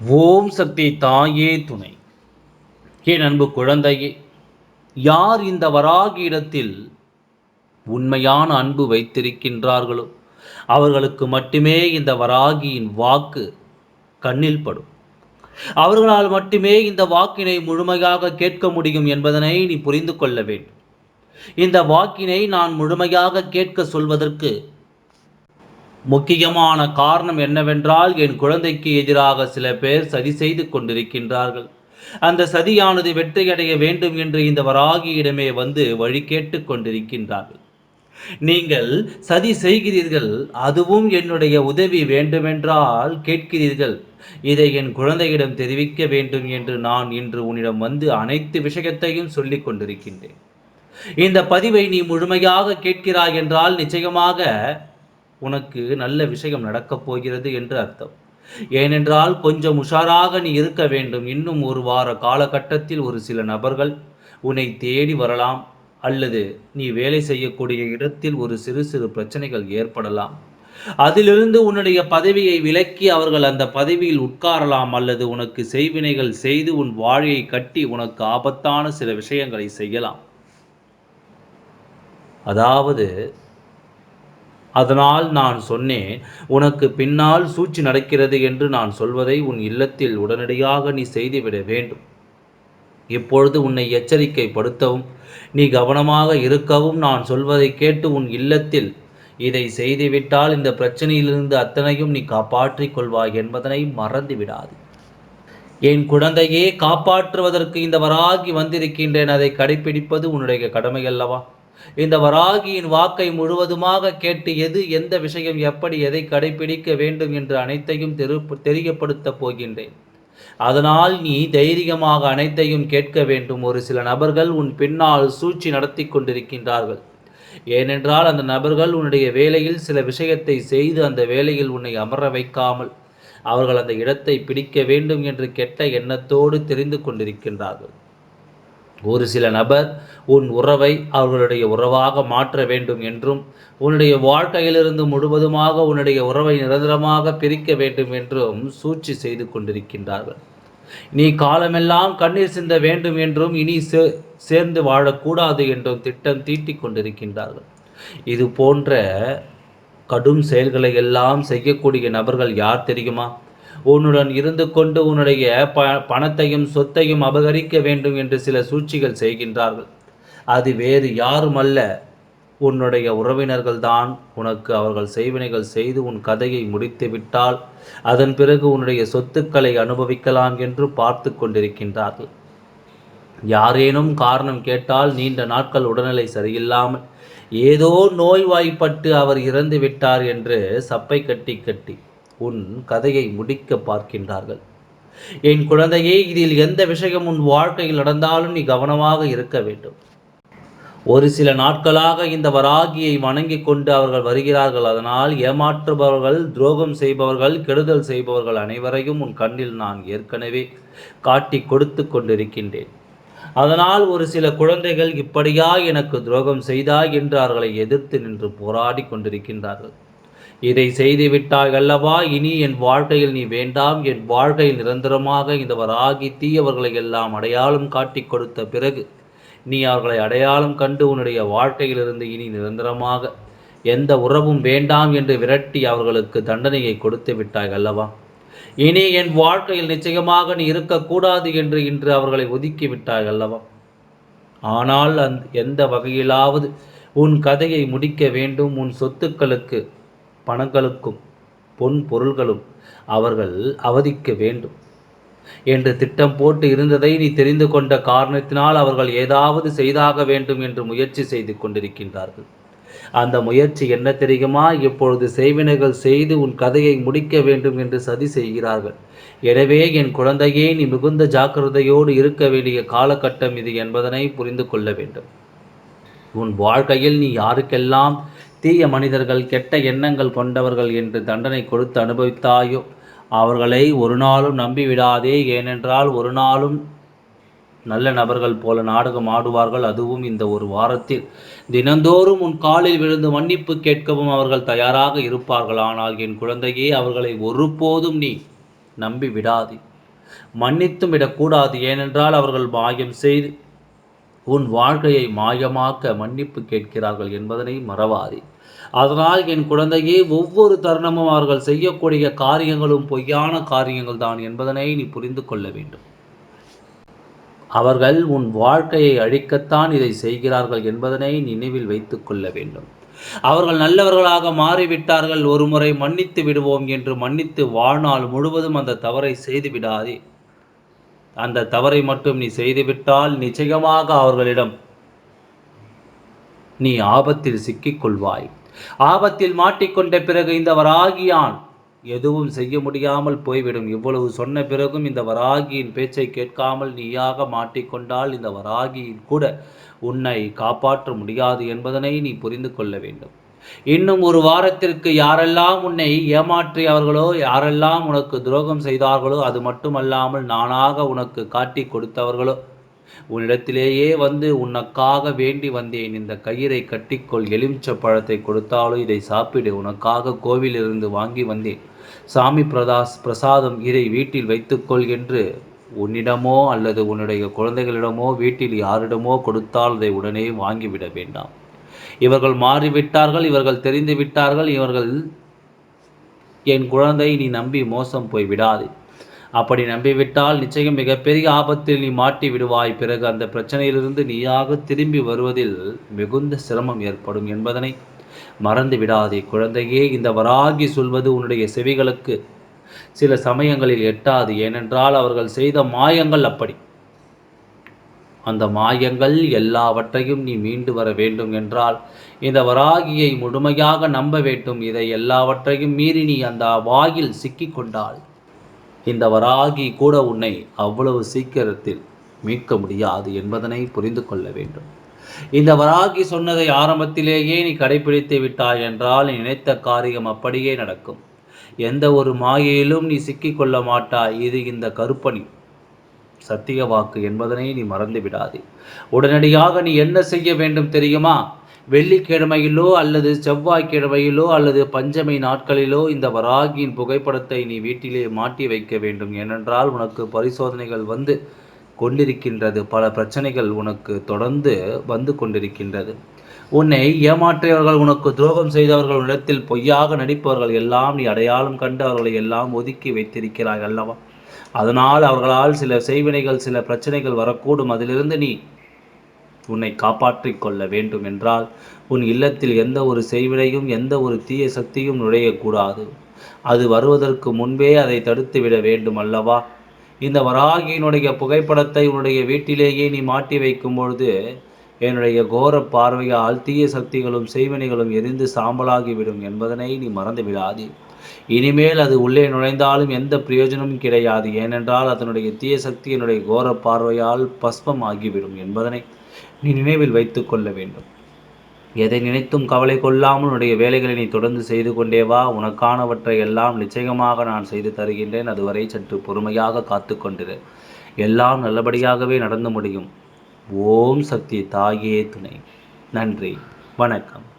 ஓம் சக்தி தாயே துணை. என் அன்பு குழந்தையே யார் இந்த வராகி இடத்தில் உண்மையான அன்பு வைத்திருக்கின்றார்களோ அவர்களுக்கு மட்டுமே இந்த வராகியின் வாக்கு கண்ணில் படும். அவர்களால் மட்டுமே இந்த வாக்கினை முழுமையாக கேட்க முடியும் என்பதனை நீ புரிந்து கொள்ள வேண்டும். இந்த வாக்கினை நான் முழுமையாக கேட்க சொல்வதற்கு முக்கியமான காரணம் என்னவென்றால் என் குழந்தைக்கு எதிராக சில பேர் சதி செய்து கொண்டிருக்கின்றார்கள். அந்த சதியானது வெற்றியடைய வேண்டும் என்று இந்த வராகியிடமே வந்து வழி கேட்டு கொண்டிருக்கின்றார்கள். நீங்கள் சதி செய்கிறீர்கள் அதுவும் என்னுடைய உதவி வேண்டுமென்றால் கேட்கிறீர்கள். இதை என் குழந்தையிடம் தெரிவிக்க வேண்டும் என்று நான் இன்று உன்னிடம் வந்து அனைத்து விஷயத்தையும் சொல்லிக் கொண்டிருக்கின்றேன். இந்த பதிவை நீ முழுமையாக கேட்கிறாய் என்றால் நிச்சயமாக உனக்கு நல்ல விஷயம் நடக்கப் போகிறது என்று அர்த்தம். ஏனென்றால் கொஞ்சம் உஷாராக நீ இருக்க வேண்டும். இன்னும் ஒரு வார காலகட்டத்தில் ஒரு சில நபர்கள் உன்னை தேடி வரலாம். அல்லது நீ வேலை செய்யக்கூடிய இடத்தில் ஒரு சிறு சிறு பிரச்சனைகள் ஏற்படலாம். அதிலிருந்து உன்னுடைய பதவியை விலக்கி அவர்கள் அந்த பதவியில் உட்காரலாம். அல்லது உனக்கு செய்வினைகள் செய்து உன் வாழையை கட்டி உனக்கு ஆபத்தான சில விஷயங்களை செய்யலாம். அதாவது அதனால் நான் சொன்னேன் உனக்கு பின்னால் சூழ்ச்சி நடக்கிறது என்று நான் சொல்வதை உன் இல்லத்தில் உடனடியாக நீ செய்துவிட வேண்டும். இப்பொழுது உன்னை எச்சரிக்கைப்படுத்தவும் நீ கவனமாக இருக்கவும் நான் சொல்வதை கேட்டு உன் இல்லத்தில் இதை செய்துவிட்டால் இந்த பிரச்சனையிலிருந்து அத்தனையும் நீ காப்பாற்றிக் கொள்வாய் என்பதனை மறந்து விடாது என் குழந்தையே காப்பாற்றுவதற்கு இந்த வராகி வந்திருக்கின்றேன் அதை கடைபிடிப்பது உன்னுடைய கடமை அல்லவா இந்த வராகியின் வாக்கை முழுவதுமாக கேட்டு எது எந்த விஷயம் எப்படி எதை கடைபிடிக்க வேண்டும் என்று அனைத்தையும் தெரு தெரியப்படுத்தப் போகின்றேன். அதனால் நீ தைரியமாக அனைத்தையும் கேட்க வேண்டும். ஒரு சில நபர்கள் உன் பின்னால் சூழ்ச்சி நடத்தி கொண்டிருக்கின்றார்கள். ஏனென்றால் அந்த நபர்கள் உன்னுடைய வேலையில் சில விஷயத்தை செய்து அந்த வேலையில் உன்னை அமர வைக்காமல் அவர்கள் அந்த இடத்தை பிடிக்க வேண்டும் என்று கெட்ட எண்ணத்தோடு தெரிந்து கொண்டிருக்கின்றார்கள். ஒரு சில நபர் உன் உறவை அவர்களுடைய உறவாக மாற்ற வேண்டும் என்றும் உன்னுடைய வாழ்க்கையிலிருந்து முழுவதுமாக உன்னுடைய உறவை நிரந்தரமாக பிரிக்க வேண்டும் என்றும் சூழ்ச்சி செய்து கொண்டிருக்கின்றார்கள். நீ காலமெல்லாம் கண்ணீர் சிந்த வேண்டும் என்றும் இனி சே சேர்ந்து வாழக்கூடாது என்றும் திட்டம் தீட்டிக் கொண்டிருக்கின்றார்கள். இது போன்ற கடும் செயல்களை எல்லாம் செய்யக்கூடிய நபர்கள் யார் தெரியுமா? உன்னுடன் இருந்து கொண்டு உன்னுடைய ப பணத்தையும் சொத்தையும் அபகரிக்க வேண்டும் என்று சில சூழ்ச்சிகள் செய்கின்றார்கள். அது வேறு யாரும் அல்ல. உன்னுடைய உறவினர்கள் தான் உனக்கு அவர்கள் செய்வினைகள் செய்து உன் கதையை முடித்து விட்டால் அதன் பிறகு உன்னுடைய சொத்துக்களை அனுபவிக்கலாம் என்று பார்த்து கொண்டிருக்கின்றார்கள். யாரேனும் காரணம் கேட்டால் நீண்ட நாட்கள் உடல்நிலை சரியில்லாமல் ஏதோ நோய்வாய்ப்பட்டு அவர் இறந்து விட்டார் என்று சப்பை கட்டி கட்டி உன் கதையை முடிக்க பார்க்கின்றார்கள். என் குழந்தையே இதில் எந்த விஷயம் உன் வாழ்க்கையில் நடந்தாலும் நீ கவனமாக இருக்க வேண்டும். ஒரு சில நாட்களாக இந்த வராகியை வணங்கி கொண்டு அவர்கள் வருகிறார்கள். அதனால் ஏமாற்றுபவர்கள் துரோகம் செய்பவர்கள் கெடுதல் செய்பவர்கள் அனைவரையும் உன் கண்ணில் நான் ஏற்கனவே காட்டி கொடுத்து கொண்டிருக்கின்றேன். அதனால் ஒரு சில குழந்தைகள் இப்படியா எனக்கு துரோகம் செய்தாய் என்று அவர்களை எதிர்த்து நின்று போராடி கொண்டிருக்கின்றார்கள். இதை செய்துவிட்டாய் அல்லவா இனி என் வாழ்க்கையில் நீ வேண்டாம். என் வாழ்க்கையில் நிரந்தரமாக இந்த வராகி தீயவர்களை எல்லாம் அடையாளம் காட்டி கொடுத்த பிறகு நீ அவர்களை அடையாளம் கண்டு உன்னுடைய வாழ்க்கையிலிருந்து இனி நிரந்தரமாக எந்த உறவும் வேண்டாம் என்று விரட்டி அவர்களுக்கு தண்டனையை கொடுத்து விட்டாய் அல்லவா இனி என் வாழ்க்கையில் நிச்சயமாக நீ இருக்கக்கூடாது என்று இன்று அவர்களை ஒதுக்கி விட்டாய் அல்லவா ஆனால் அந் எந்த வகையிலாவது உன் கதையை முடிக்க வேண்டும். உன் சொத்துக்களுக்கு பணங்களுக்கும் பொன் பொருள்களும் அவர்கள் அவதிக்க வேண்டும். என்று திட்டம் போட்டு இருந்ததை நீ தெரிந்து கொண்ட காரணத்தினால் அவர்கள் ஏதாவது செய்தாக வேண்டும் என்று முயற்சி செய்து கொண்டிருக்கின்றார்கள். அந்த முயற்சி என்ன தெரியுமா? இப்பொழுது செய்வினைகள் செய்து உன் கதையை முடிக்க வேண்டும் என்று சதி செய்கிறார்கள். எனவே என் குழந்தையே நீ மிகுந்த ஜாக்கிரதையோடு இருக்க வேண்டிய காலகட்டம் இது என்பதனை புரிந்து கொள்ள வேண்டும். உன் வாழ்க்கையில் நீ யாருக்கெல்லாம் தீய மனிதர்கள் கெட்ட எண்ணங்கள் கொண்டவர்கள் என்று தண்டனை கொடுத்து அனுபவித்தாயோ அவர்களை ஒரு நாளும் நம்பிவிடாதே. ஏனென்றால் ஒரு நாளும் நல்ல நபர்கள் போல நாடகம் ஆடுவார்கள். அதுவும் இந்த ஒரு வாரத்தில். தினந்தோறும் உன் காலில் விழுந்து மன்னிப்பு கேட்கவும் அவர்கள் தயாராக இருப்பார்கள். ஆனால் என் குழந்தையே அவர்களை ஒருபோதும் நீ நம்பி விடாதே மன்னித்தும் விடக்கூடாது. ஏனென்றால் அவர்கள் மாயம் செய்து உன் வாழ்க்கையை மாயமாக்க மன்னிப்பு கேட்கிறார்கள் என்பதனை மறவாதே. அதனால் என் குழந்தையே ஒவ்வொரு தருணமும் அவர்கள் செய்யக்கூடிய காரியங்களும் பொய்யான காரியங்கள் தான் என்பதனை நீ புரிந்து கொள்ள வேண்டும். அவர்கள் உன் வாழ்க்கையை அழிக்கத்தான் இதை செய்கிறார்கள் என்பதனை நினைவில் வைத்து கொள்ள வேண்டும். அவர்கள் நல்லவர்களாக மாறிவிட்டார்கள் ஒரு முறை மன்னித்து விடுவோம் என்று மன்னித்து வாழ்நாள் முழுவதும் அந்த தவறை செய்து விடாதே. அந்த தவறை மட்டும் நீ செய்துவிட்டால் நிச்சயமாக அவர்களிடம் நீ ஆபத்தில் சிக்கிக்கொள்வாய். ஆபத்தில் மாட்டிக்கொண்ட பிறகு இந்த வராகியான் எதுவும் செய்ய முடியாமல் போய்விடும். இவ்வளவு சொன்ன பிறகும் இந்த வராகியின் பேச்சை கேட்காமல் நீயாக மாட்டிக்கொண்டால் இந்த வராகியின் கூட உன்னை காப்பாற்ற முடியாது என்பதனை நீ புரிந்து கொள்ள வேண்டும். இன்னும் ஒரு வாரத்திற்கு யாரெல்லாம் உன்னை ஏமாற்றியவர்களோ யாரெல்லாம் உனக்கு துரோகம் செய்தார்களோ அது மட்டுமல்லாமல் நானாக உனக்கு காட்டி கொடுத்தவர்களோ உன்னிடத்திலேயே வந்து உனக்காக வேண்டி வந்தேன். இந்த கயிறை கட்டிக்கொள். எலுமிச்ச பழத்தை கொடுத்தாலும் இதை சாப்பிடு. உனக்காக கோவிலிருந்து வாங்கி வந்தேன். சாமி பிரதாஸ் பிரசாதம் இதை வீட்டில் வைத்துக்கொள் என்று உன்னிடமோ அல்லது உன்னுடைய குழந்தைகளிடமோ வீட்டில் யாரிடமோ கொடுத்தால் அதை உடனே வாங்கிவிட வேண்டாம். இவர்கள் மாறிவிட்டார்கள் இவர்கள் தெரிந்து விட்டார்கள் இவர்கள் என் குழந்தை நீ நம்பி மோசம் போய் விடாதே. அப்படி நம்பிவிட்டால் நிச்சயம் மிகப்பெரிய ஆபத்தில் நீ மாட்டி விடுவாய். பிறகு அந்த பிரச்சனையிலிருந்து நீயாக திரும்பி வருவதில் மிகுந்த சிரமம் ஏற்படும் என்பதனை மறந்து விடாதே. குழந்தையே இந்த வராகி சொல்வது உன்னுடைய செவிகளுக்கு சில சமயங்களில் எட்டாது. ஏனென்றால் அவர்கள் செய்த மாயங்கள் அப்படி. அந்த மாயங்கள் எல்லாவற்றையும் நீ மீண்டு வர வேண்டும் என்றால் இந்த வராகியை முழுமையாக நம்ப வேண்டும். இதை எல்லாவற்றையும் மீறி நீ அந்த வாயில் சிக்கிக்கொண்டாள் இந்த வராகி கூட உன்னை அவ்வளவு சீக்கிரத்தில் மீட்க முடியாது என்பதனை புரிந்து கொள்ள வேண்டும். இந்த வராகி சொன்னதை ஆரம்பத்திலேயே நீ கடைபிடித்து விட்டாய் என்றால் நினைத்த காரியம் அப்படியே நடக்கும். எந்த ஒரு மாயையிலும் நீ சிக்கிக்கொள்ள மாட்டாய். இது இந்த கருப்பணி. சத்திய வாக்கு என்பதனை நீ மறந்து விடாதே உடனடியாக நீ என்ன செய்ய வேண்டும் தெரியுமா? வெள்ளிக்கிழமையிலோ அல்லது செவ்வாய்க்கிழமையிலோ அல்லது பஞ்சமை நாட்களிலோ இந்த வராகியின் புகைப்படத்தை நீ வீட்டிலே மாட்டி வைக்க வேண்டும். ஏனென்றால் உனக்கு பரிசோதனைகள் வந்து கொண்டிருக்கின்றது. பல பிரச்சனைகள் உனக்கு தொடர்ந்து வந்து கொண்டிருக்கின்றது. உன்னை ஏமாற்றியவர்கள் உனக்கு துரோகம் செய்தவர்கள் இடத்தில் பொய்யாக நடிப்பவர்கள் எல்லாம் நீ அடையாளம் கண்டு அவர்களை எல்லாம் ஒதுக்கி வைத்திருக்கிறாய் அல்லவா? அதனால் அவர்களால் சில செய்வினைகள் சில பிரச்சனைகள் வரக்கூடும். அதிலிருந்து நீ உன்னை காப்பாற்றிக் கொள்ள வேண்டும் என்றால் உன் இல்லத்தில் எந்த ஒரு செய்வினையும் எந்த ஒரு தீய சக்தியும் நுழையக்கூடாது. அது வருவதற்கு முன்பே அதை தடுத்துவிட வேண்டும் அல்லவா? இந்த வராகியினுடைய புகைப்படத்தை உன்னுடைய வீட்டிலேயே நீ மாட்டி வைக்கும் பொழுது என்னுடைய கோர பார்வையால் தீய சக்திகளும் செய்வினைகளும் எரிந்து சாம்பலாகிவிடும் என்பதனை நீ மறந்து விடாதே இனிமேல் அது உள்ளே நுழைந்தாலும் எந்த பிரயோஜனமும் கிடையாது. ஏனென்றால் அதனுடைய தீய சக்தி என்னுடைய கோர பார்வையால் பஸ்மம் ஆகிவிடும் என்பதனை நீ நினைவில் வைத்து கொள்ள வேண்டும். எதை நினைத்தும் கவலை கொள்ளாமல் உன்னுடைய வேலைகளை நீ தொடர்ந்து செய்து கொண்டே வா. உனக்கானவற்றை எல்லாம் நிச்சயமாக நான் செய்து தருகின்றேன். அதுவரை சற்று பொறுமையாக காத்து கொண்டிரு. எல்லாம் நல்லபடியாகவே நடந்து முடியும். ஓம் சக்தி தாயே துணை. நன்றி. வணக்கம்.